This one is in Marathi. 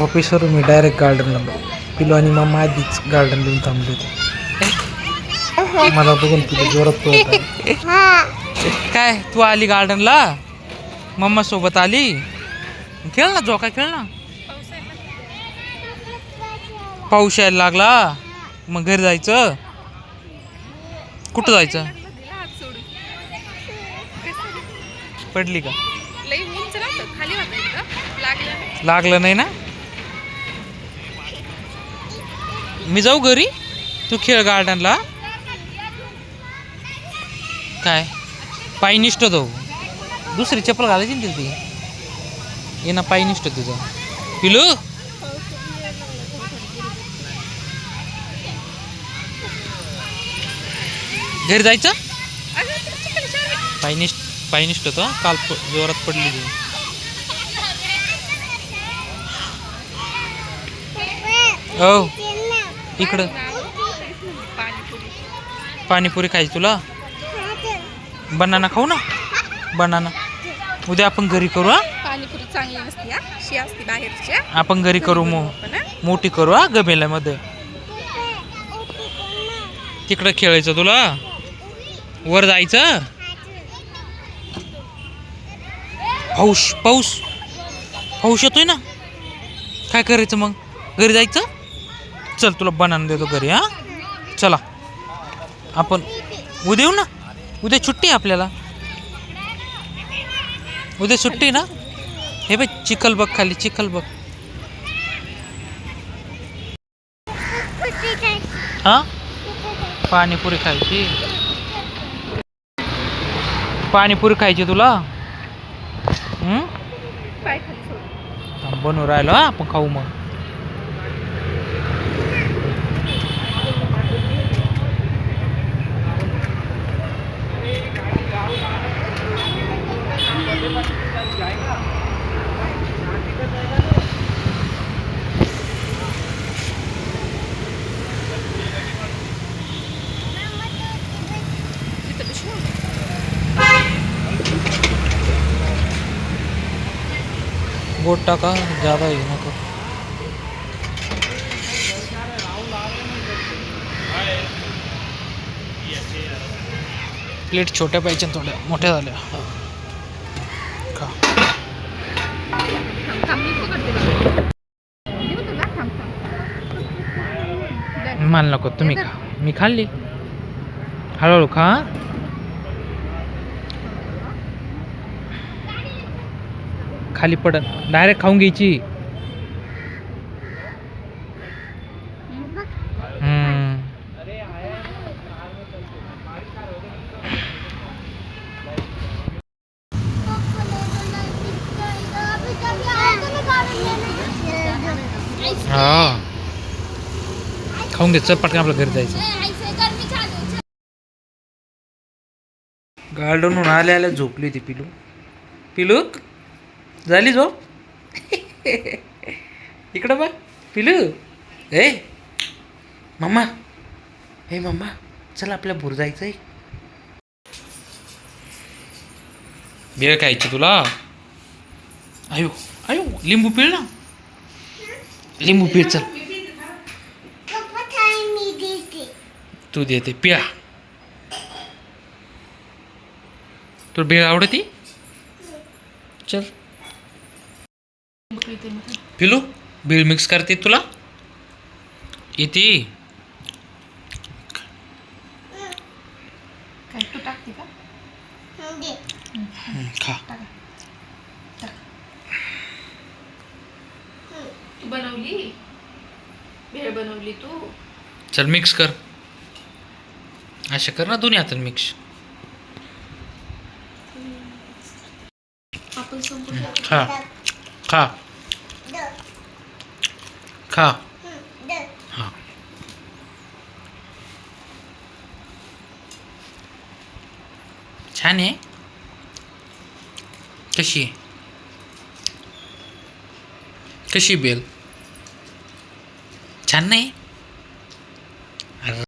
ऑफिसवरून मी डायरेक्ट गार्डनला पिलो आणि मामा आधीच गार्डन लिहून थांबले होते. मला बघून पिलो जोरात पळत. काय तू आली गार्डनला मम्मा सोबत आली? खेळ ना झोका खेळ ना. पाऊस यायला लागला. मग घरी जायचं. कुठं जायचं? पडली का. लागलं नाही ना? मी जाऊ घरी? तू खेळ गार्डनला काय? पायी निष्ठ जाऊ. दुसरी चप्पल घालायची ना ती. ये ना पायी निष्ठ तुझं. पिलू? घरी जायचं? पायी निष्ठ पायी निष्ठ होतं काल जोरात पडली ती. हो. इकडं? पाणीपुरी खायची तुला? बनाना खाऊ ना? बनाना. उद्या आपण घरी करू हा? पाणीपुरी चांगली नसते हा? शी असते बाहेरची हा. आपण घरी करू हा. मोठी करू हा गमेल्यामध्ये तिकडं खेळायचं तुला? वर जायचं? पाऊस पाऊस. पाऊस येतोय ना? काय करायचं मग? घरी जायचं? चल तुला बनाना देतो घरी हा? चला. आपण उद्या येऊ ना? उद्या सुट्टी आहे आपल्याला. उद्या सुट्टी ना? हे बघ चिखल बघ खाली चिखल बघ. हा? पाणीपुरी खायची? पाणीपुरी खायची तुला? हम्म? बनवून राहिलो हा आपण खाऊ मग. बोट टाका ज्यादा ही नको प्लेट छोट्या पाहिजे थोड्या मोठ्या झाल्या. हा. खा. मी मला नको तुम्ही खा. मी खाल्ली. हळूहळू खा खाली पडत डायरेक्ट खाऊन घ्यायची. हम्म. हा. खाऊन घे चल पटकन आपल्या घरी जायचं. गार्डनहून आल्या आल्या झोपली होती पिलू. पिलू? झाली झोप हो. इकडं बघ पिलू. ए मम्मा हे मम्मा चल आपल्या भूर जायचंय. बेळ खायची तुला? आयो आयो लिंबू पिळ ना. लिंबू पिळ चल. तू देते पिळा तुला बेळ आवडती? चल. पिलू बेळ मिक्स करते तुला? येते. काय तू टाकते का? हम्म, खा. तू बनवली? भेळ बनवली तू? चल मिक्स कर. अशा कर ना दोन्ही हातात मिक्स आपण संपून खा. खा. खा. हा. छान आहे. कशी आहे? कशी आहे बेल? छान नाही?